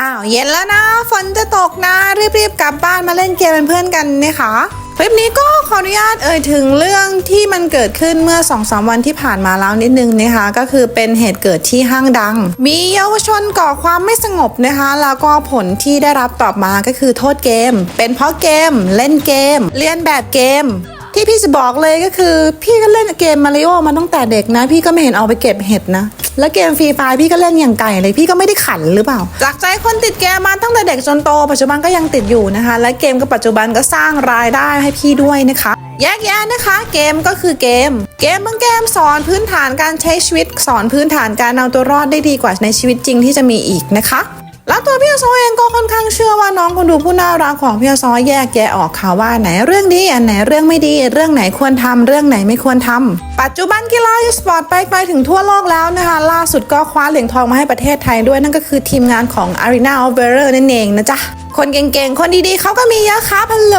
อ้าวเย็นแล้วนะ ฝนจะตกนะ รีบๆกลับบ้านมาเล่นเกมเป็นเพื่อนกันนะคะคลิปนี้ก็ขออนุญาตเอ่ยถึงเรื่องที่มันเกิดขึ้นเมื่อ2อสวันที่ผ่านมาแล้วนิดนึงนะคะ ก็คือเป็นเหตุเกิดที่ห้างดัง มีเยาวชนก่อความไม่สงบนะคะ แล้วก็ผลที่ได้รับตอบมาก็คือโทษเกม เป็นเพราะเกม เล่นเกม เลียนแบบเกมที่พี่จะบอกเลยก็คือ พี่ก็เล่นเกมมาริโอมาตั้งแต่เด็กนะ พี่ก็ไม่เห็นเอาไปเก็บเห็ดนะ แล้วเกมฟรีไฟพี่ก็เล่นอย่างไก่เลยพี่ก็ไม่ได้ขันหรือเปล่า จากใจคนติดเกมมาตั้งแต่เด็กจนโต ปัจจุบันก็ยังติดอยู่นะคะ และเกมก็ปัจจุบันก็สร้างรายได้ให้พี่ด้วยนะคะ แยกแยะนะคะ เกมก็คือเกม เกมบางเกมสอนพื้นฐานการใช้ชีวิต สอนพื้นฐานการเอาตัวรอดได้ดีกว่าในชีวิตจริงที่จะมีอีกนะคะ ตัวพี่ซอเองก็ค่อนข้างเชื่อว่าน้องคนดูผู้น่ารักของพี่ซอแยกแยะออกค่ะว่าไหนเรื่องดีอันไหนเรื่องไม่ดี เรื่องไหนควรทำเรื่องไหนไม่ควรทำปัจจุบันกีฬาสปอร์ตไปไกลถึงทั่วโลกแล้วนะคะ ล่าสุดก็คว้าเหรียญทองมาให้ประเทศไทยด้วยนั่นก็คือทีมงานของ Arena of v e r e r นั่นเองนะจ๊ะคนเก่งๆ คนดีๆเขาก็มีเยอะครับฮัลโหล